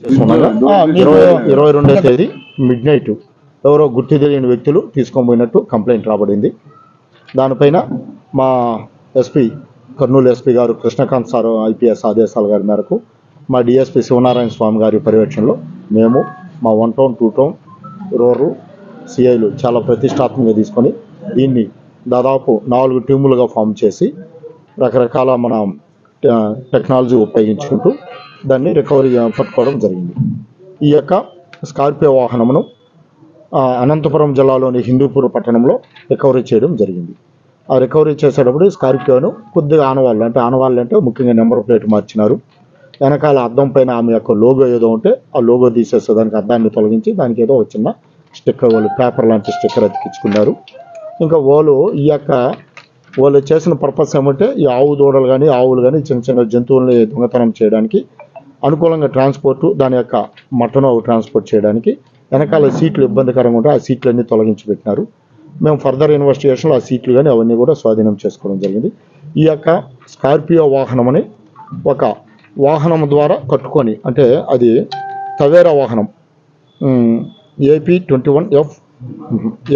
ఇరవై ఇరవై రెండో తేదీ మిడ్ నైట్ ఎవరో గుర్తు తెలియని వ్యక్తులు తీసుకొని పోయినట్టు కంప్లైంట్ రాబడింది. దానిపైన మా ఎస్పీ కర్నూలు ఎస్పీ గారు కృష్ణకాంత్ సార్ ఐపీఎస్ ఆదేశాల గారి మేరకు మా డిఎస్పీ శివనారాయణ స్వామి గారి పర్యవేక్షణలో మేము మా వన్ టౌన్ టూ టౌన్ రోరు సిఐలు చాలా ప్రతిష్టాత్మకంగా తీసుకొని దీన్ని దాదాపు నాలుగు టీములుగా ఫామ్ చేసి రకరకాల మన టెక్నాలజీ ఉపయోగించుకుంటూ దాన్ని రికవరీ పట్టుకోవడం జరిగింది. ఈ యొక్క స్కార్పియో వాహనమును అనంతపురం జిల్లాలోని హిందూపూర్ పట్టణంలో రికవరీ చేయడం జరిగింది. ఆ రికవరీ చేసేటప్పుడు స్కార్పియోను కొద్దిగా ఆనవాళ్ళు అంటే ఆనవాళ్ళు అంటే ముఖ్యంగా నెంబర్ ప్లేట్ మార్చినారు. వెనకాల అద్దం పైన ఆమె యొక్క లోగో ఏదో ఉంటే ఆ లోగో తీసేస్తే దానికి అద్దాన్ని తొలగించి దానికి ఏదో చిన్న స్టిక్కర్ వాళ్ళు పేపర్ లాంటి స్టిక్కర్ అతికించుకున్నారు. ఇంకా వాళ్ళు ఈ యొక్క వాళ్ళు చేసిన పర్పస్ ఏమంటే ఈ ఆవు దూడలు కానీ ఆవులు కానీ చిన్న చిన్న జంతువుల్ని దొంగతనం చేయడానికి అనుకూలంగా ట్రాన్స్పోర్ట్ దాని యొక్క మటను ట్రాన్స్పోర్ట్ చేయడానికి. వెనకాల సీట్లు ఇబ్బందికరంగా ఉంటే ఆ సీట్లన్నీ తొలగించి పెట్టినారు మేము ఫర్దర్ ఇన్వెస్టిగేషన్లో ఆ సీట్లు కానీ అవన్నీ కూడా స్వాధీనం చేసుకోవడం జరిగింది. ఈ యొక్క స్కార్పియో వాహనమని ఒక వాహనం ద్వారా కట్టుకొని అంటే అది తవేరా వాహనం AP twenty one F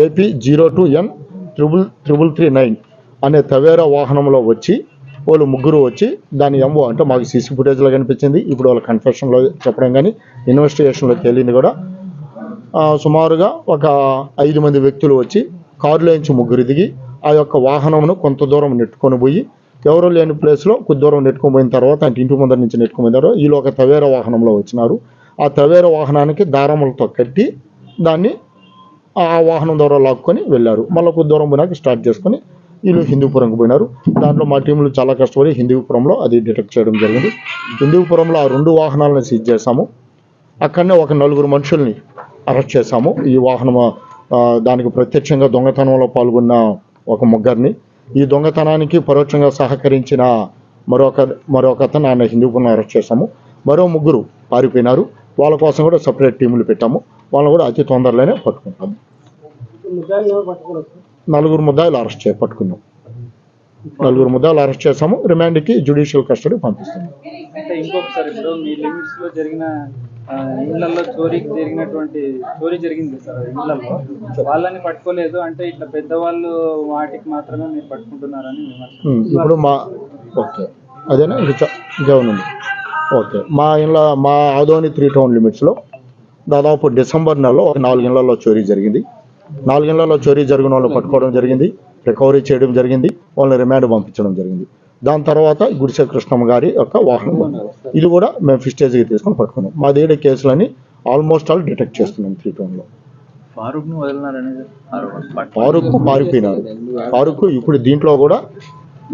AP zero two N triple triple three nine అనే తవేరా వాహనంలో వచ్చి వాళ్ళు ముగ్గురు వచ్చి దాని ఎంఓ అంటే మాకు సీసీ ఫుటేజ్లో కనిపించింది. ఇప్పుడు వాళ్ళ కన్ఫెషన్లో చెప్పడం కానీ ఇన్వెస్టిగేషన్లో వెళ్ళింది కూడా. సుమారుగా ఒక ఐదు మంది వ్యక్తులు వచ్చి కారులో నుంచి ముగ్గురు దిగి ఆ యొక్క వాహనమును కొంత దూరం నెట్టుకొని పోయి ఎవరు లేని ప్లేస్లో కొద్ది దూరం నెట్టుకొని పోయిన తర్వాత అంటే ఇంటి ముందర నుంచి నెట్టుకొని పోయినారు వీళ్ళు ఒక తవేర వాహనంలో వచ్చినారు. ఆ తవేర వాహనానికి దారములతో కట్టి దాన్ని ఆ వాహనం ద్వారా లాక్కొని వెళ్ళారు. మళ్ళీ కొద్ది దూరం పోయినాక స్టార్ట్ చేసుకొని వీళ్ళు హిందూపురంకి పోయినారు. దాంట్లో మా టీంలు చాలా కష్టపడి హిందూపురంలో అది డిటెక్ట్ చేయడం జరిగింది. హిందూపురంలో ఆ రెండు వాహనాలను సీజ్ చేశాము. అక్కడనే ఒక నలుగురు మనుషుల్ని అరెస్ట్ చేశాము. ఈ వాహనం దానికి ప్రత్యక్షంగా దొంగతనంలో పాల్గొన్న ఒక ముగ్గురిని. ఈ దొంగతనానికి పరోక్షంగా సహకరించిన మరొక మరొక అతను ఆయన హిందూపురం అరెస్ట్ చేశాము. మరో ముగ్గురు పారిపోయినారు. వాళ్ళ కోసం కూడా సపరేట్ టీములు పెట్టాము. వాళ్ళని కూడా అతి తొందరలోనే పట్టుకుంటాము. నలుగురు ముద్దాయిలు అరెస్ట్ చే పట్టుకున్నాం. నలుగురు ముద్దాయిలు అరెస్ట్ చేశాము. రిమాండ్కి జ్యుడిషియల్ కస్టడీ పంపిస్తాము అంటే ఇంకొకసారి ఇప్పుడు మీ లిమిట్స్లో జరిగిన ఆ, ఇళ్ళలో చోరీకి జరిగినటువంటి చోరీ జరిగింది సార్ ఇళ్ళలో. వాళ్ళని పట్టుకోలేదు. అంటే ఇట్లా పెద్దవాళ్ళు వాటికి మాత్రమే మీరు పట్టుకుంటున్నారని ఇప్పుడు మా ఓకే. అదేనా? ఓకే. మా ఇళ్ళ మా ఆదోని త్రీ టౌన్ లిమిట్స్లో దాదాపు డిసెంబర్ నెలలో ఒక నాలుగు ఇళ్ళలో చోరీ జరిగింది. నాలుగు ఇళ్ళలో చోరీ జరిగిన వాళ్ళని పట్టుకోవడం జరిగింది రికవరీ చేయడం జరిగింది వాళ్ళని రిమాండ్ పంపించడం జరిగింది. దాని తర్వాత గుడిసె కృష్ణమ్మ గారి యొక్క వాహనం ఇది కూడా మేము ఫిస్టేజ్కి తీసుకొని పట్టుకున్నాం. మా దగ్గర కేసులని ఆల్మోస్ట్ ఆల్ డిటెక్ట్ చేస్తున్నాం త్రీ టౌన్లో ఫారూక్ ఫారూక్ పారిపోయినారు ఫారూక్ ఇప్పుడు దీంట్లో కూడా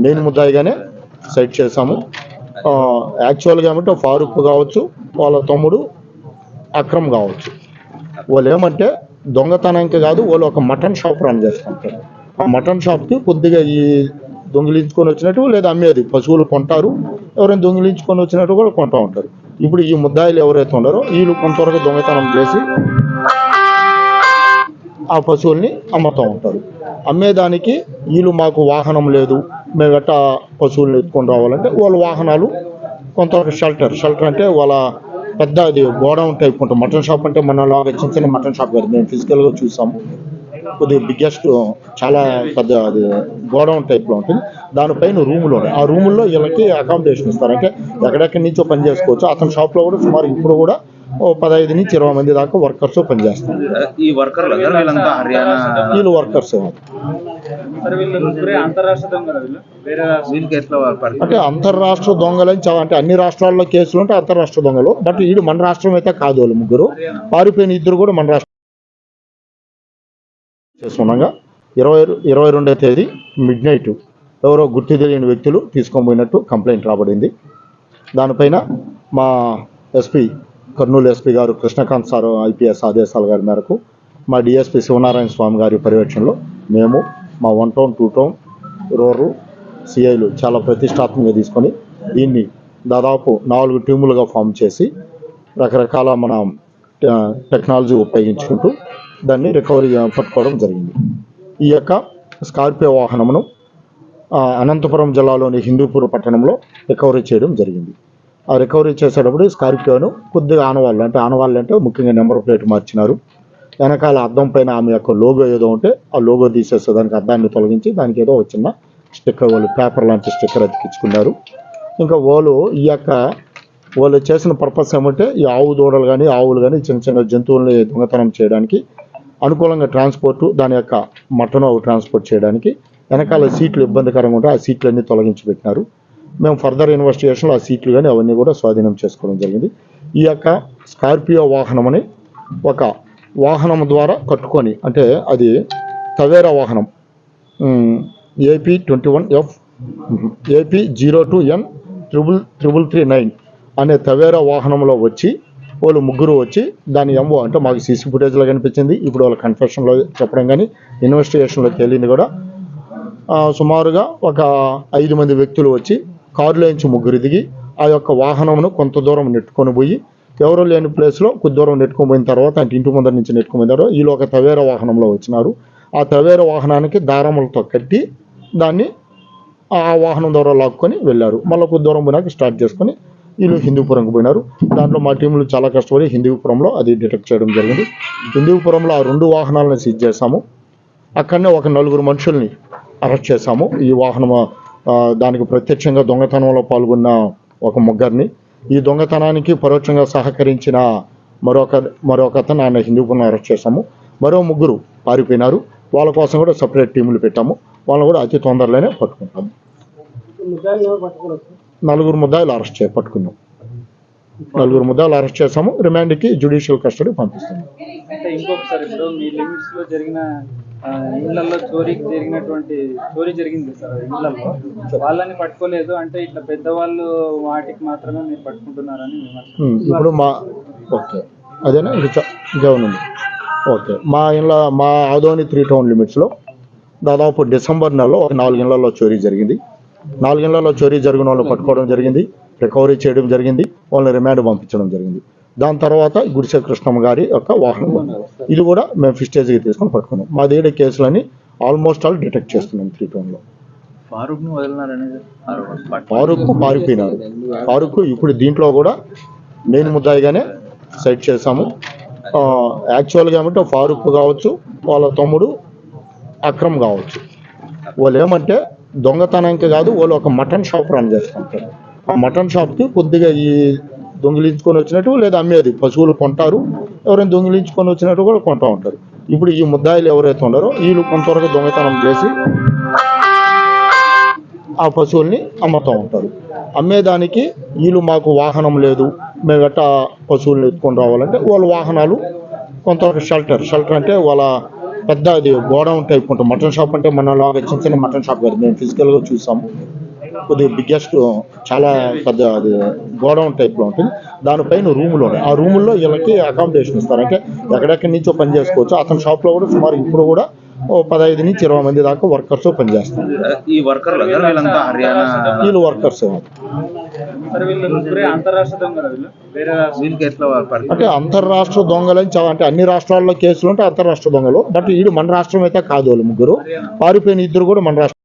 మెయిన్ ముద్దాయిగానే సెట్ చేశాము. యాక్చువల్గా ఏమంటే ఫారూక్ కావచ్చు వాళ్ళ తమ్ముడు అక్రమ్ కావచ్చు. వాళ్ళు ఏమంటే దొంగతనానికి కాదు వాళ్ళు ఒక మటన్ షాప్ రన్ చేస్తుంటారు. ఆ మటన్ షాప్కి కొద్దిగా ఈ దొంగిలించుకొని వచ్చినట్టు లేదా అమ్మేది. పశువులు కొంటారు ఎవరైనా దొంగిలించుకొని వచ్చినట్టు కూడా కొంటూ ఉంటారు. ఇప్పుడు ఈ ముద్దాయిలు ఎవరైతే ఉన్నారో వీళ్ళు కొంతవరకు దొంగతనం చేసి ఆ పశువుల్ని అమ్ముతూ ఉంటారు. అమ్మేదానికి వీళ్ళు మాకు వాహనం లేదు మేము ఎట్టా పశువుల్ని ఎత్తుకొని రావాలంటే వాళ్ళ వాహనాలు కొంతవరకు షెల్టర్ షెల్టర్ అంటే వాళ్ళ పెద్ద అది గోడౌన్ టైప్ ఉంటుంది. మటన్ షాప్ అంటే మన లాగా చిన్న చిన్న మటన్ షాప్ కాదు. మేము ఫిజికల్గా చూసాము. కొద్దిగా బిగ్గెస్ట్ చాలా పెద్ద అది గోడౌన్ టైప్లో ఉంటుంది. దానిపైన రూములు ఉన్నాయి. ఆ రూముల్లో వీళ్ళకి అకామిడేషన్ ఇస్తారు. అంటే ఎక్కడెక్కడి నుంచో పని చేసుకోవచ్చు. అతని షాప్లో కూడా సుమారు ఇప్పుడు కూడా ఓ పదహైదు నుంచి ఇరవై మంది దాకా వర్కర్స్ పనిచేస్తారు ఈ వర్కర్లు అందరూ వీళ్ళంతా హర్యానా వీళ్ళు వర్కర్స్ దొంగలు అంటే అంతర్రాష్ట్ర దొంగలని చా- అంటే అన్ని రాష్ట్రాల్లో కేసులు ఉంటే అంతర్రాష్ట్ర దొంగలు. బట్ వీడు మన రాష్ట్రం అయితే కాదు వాళ్ళు ముగ్గురు. పారిపోయిన ఇద్దరు కూడా మన రాష్ట్రం చేస్తున్నాగా ఇరవై ఇరవై రెండో తేదీ మిడ్ నైట్ ఎవరో గుర్తు తెలియని వ్యక్తులు తీసుకొని పోయినట్టు కంప్లైంట్ రాబడింది. దానిపైన మా ఎస్పీ కర్నూలు ఎస్పీ గారు కృష్ణకాంత్ సార్ ఐపీఎస్ ఆదేశాల గారి మేరకు మా డిఎస్పీ శివనారాయణ స్వామి గారి పర్యవేక్షణలో మేము మా వన్ టౌన్ టూ టౌన్ రోరు సిఐలు చాలా ప్రతిష్టాత్మకంగా తీసుకొని దీన్ని దాదాపు నాలుగు టీములుగా ఫామ్ చేసి రకరకాల మన టెక్నాలజీ ఉపయోగించుకుంటూ దాన్ని రికవరీ పట్టుకోవడం జరిగింది. ఈ యొక్క స్కార్పియో వాహనమును అనంతపురం జిల్లాలోని హిందూపూర్ పట్టణంలో రికవరీ చేయడం జరిగింది. ఆ రికవరీ చేసేటప్పుడు స్కార్పియోను కొద్దిగా ఆనవాళ్ళు అంటే ఆనవాళ్ళు అంటే ముఖ్యంగా నెంబర్ ప్లేట్ మార్చినారు. వెనకాల అద్దం పైన ఆమె యొక్క లోగో ఏదో ఉంటే ఆ లోగో తీసేస్తే దానికి అద్దాన్ని తొలగించి దానికి ఏదో ఒక చిన్న స్టిక్కర్ వాళ్ళు పేపర్ లాంటి స్టిక్కర్ అతికించుకున్నారు. ఇంకా వాళ్ళు ఈ యొక్క వాళ్ళు చేసిన పర్పస్ ఏమంటే ఈ ఆవు దూడలు కానీ ఆవులు కానీ చిన్న చిన్న జంతువుల్ని దొంగతనం చేయడానికి అనుకూలంగా ట్రాన్స్పోర్ట్ దాని యొక్క మటను ట్రాన్స్పోర్ట్ చేయడానికి వెనకాల సీట్లు ఇబ్బందికరంగా ఉంటే ఆ సీట్లన్నీ తొలగించి పెట్టినారు. మేము ఫర్దర్ ఇన్వెస్టిగేషన్లో ఆ సీట్లు కానీ అవన్నీ కూడా స్వాధీనం చేసుకోవడం జరిగింది. ఈ యొక్క స్కార్పియో వాహనం అని ఒక వాహనం ద్వారా కట్టుకొని అంటే అది తవేరా వాహనం AP twenty one F AP zero two N triple triple three nine అనే తవేరా వాహనంలో వచ్చి వాళ్ళు ముగ్గురు వచ్చి దాని ఎంఓ అంటే మాకు సీసీ ఫుటేజ్లో కనిపించింది. ఇప్పుడు వాళ్ళ కన్ఫెషన్లో చెప్పడం కానీ ఇన్వెస్టిగేషన్లో వెళ్ళింది కూడా. సుమారుగా ఒక ఐదు మంది వ్యక్తులు వచ్చి కారులోంచి ముగ్గురు దిగి ఆ యొక్క వాహనమును కొంత దూరం నెట్టుకొని పోయి ఎవరు లేని ప్లేస్లో కొద్ది దూరం నెట్టుకొని పోయిన తర్వాత అంటే ఇంటి ముందర నుంచి నెట్టుకొని పోయినారు వీళ్ళు ఒక తవేర వాహనంలో వచ్చినారు. ఆ తవేర వాహనానికి దారములతో కట్టి దాన్ని ఆ వాహనం ద్వారా లాక్కొని వెళ్ళారు. మళ్ళీ కొద్ది దూరం పోయినాక స్టార్ట్ చేసుకొని వీళ్ళు హిందూపురంకి పోయినారు. దాంట్లో మా టీంలు చాలా కష్టపడి హిందూపురంలో అది డిటెక్ట్ చేయడం జరిగింది. హిందూపురంలో ఆ రెండు వాహనాలను సీజ్ చేశాము. అక్కడనే ఒక నలుగురు మనుషుల్ని అరెస్ట్ చేశాము. ఈ వాహనం దానికి ప్రత్యక్షంగా దొంగతనంలో పాల్గొన్న ఒక ముగ్గురిని. ఈ దొంగతనానికి పరోక్షంగా సహకరించిన మరొక మరొక అతను ఆయన హిందూపురం అరెస్ట్ చేశాము. మరో ముగ్గురు పారిపోయినారు. వాళ్ళ కోసం కూడా సపరేట్ టీములు పెట్టాము. వాళ్ళని కూడా అతి తొందరలోనే పట్టుకుంటాము. నలుగురు ముద్దాయిలు అరెస్ట్ చే పట్టుకున్నాం. నలుగురు ముద్దాయిలు అరెస్ట్ చేశాము. రిమాండ్కి జ్యుడిషియల్ కస్టడీ పంపిస్తాము. ఇళ్ళలో చోరీకి జరిగినటువంటి చోరీ జరిగింది సార్ ఇళ్ళలో. వాళ్ళని పట్టుకోలేదు అంటే ఇట్లా పెద్దవాళ్ళు వాటికి మాత్రమే మీరు పట్టుకుంటున్నారని ఇప్పుడు మా ఓకే. అదేనా? ఇది ఓకే. మా ఇళ్ళ మా ఆదోని త్రీ టౌన్ లిమిట్స్లో దాదాపు డిసెంబర్ నెలలో ఒక నాలుగు ఇళ్ళలో చోరీ జరిగింది. నాలుగు ఇళ్ళలో చోరీ జరిగిన వాళ్ళు పట్టుకోవడం జరిగింది. రికవరీ చేయడం జరిగింది. వాళ్ళని రిమాండ్ పంపించడం జరిగింది. దాని తర్వాత గుడిసె కృష్ణమ్మ గారి యొక్క వాహనం. ఇది కూడా మేము ఫిస్టేజ్కి తీసుకొని పట్టుకున్నాం. మా దగ్గర కేసులని ఆల్మోస్ట్ ఆల్ డిటెక్ట్ చేస్తున్నాం త్రీ టౌన్లో ఫారూక్. ఫారూక్ పారిపోయినారు ఫారూక్ ఇప్పుడు దీంట్లో కూడా మెయిన్ ముద్దాయిగానే సెట్ చేశాము. యాక్చువల్గా ఏమంటే ఫారూక్ కావచ్చు వాళ్ళ తమ్ముడు అక్రమ్ కావచ్చు. వాళ్ళు ఏమంటే దొంగతనానికి కాదు వాళ్ళు ఒక మటన్ షాప్ రన్ చేస్తుంటారు ఆ మటన్ షాప్కి కొద్దిగా ఈ దొంగిలించుకొని వచ్చినట్టు లేదా అమ్మేది. పశువులు కొంటారు ఎవరైనా దొంగిలించుకొని వచ్చినట్టు కూడా కొంటూ ఉంటారు. ఇప్పుడు ఈ ముద్దాయిలు ఎవరైతే ఉన్నారో వీళ్ళు కొంతవరకు దొంగతనం చేసి ఆ పశువుల్ని అమ్ముతూ ఉంటారు. అమ్మేదానికి వీళ్ళు మాకు వాహనం లేదు మేము ఎట్టా పశువులను ఎత్తుకొని రావాలంటే వాళ్ళ వాహనాలు కొంతవరకు షెల్టర్. షెల్టర్ అంటే వాళ్ళ పెద్ద అది గోడౌన్ టైప్ ఉంటుంది. మటన్ షాప్ అంటే మన లాగా చిన్న చిన్న మటన్ షాప్ కాదు. మేము ఫిజికల్గా చూసాము. కొద్దిగా బిగ్గెస్ట్ చాలా పెద్ద అది గోడౌన్ టైప్లో ఉంటుంది. దానిపైన రూములు ఉన్నాయి. ఆ రూముల్లో వీళ్ళకి అకామిడేషన్ ఇస్తారు. అంటే ఎక్కడెక్కడి నుంచో పని చేసుకోవచ్చు. అతని షాప్లో కూడా సుమారు ఇప్పుడు కూడా ఓ పదహైదు నుంచి ఇరవై మంది దాకా వర్కర్స్ పనిచేస్తారు. ఈ వర్కర్లు అందరూ వీళ్ళంతా హర్యానా? వీళ్ళు వర్కర్స్ దొంగలు అంటే అంతర్రాష్ట్ర దొంగలని చా- అంటే అన్ని రాష్ట్రాల్లో కేసులు ఉంటే అంతర్రాష్ట్ర దొంగలు. బట్ వీడు మన రాష్ట్రం అయితే కాదు వాళ్ళు ముగ్గురు. పారిపోయిన ఇద్దరు కూడా మన రాష్ట్రం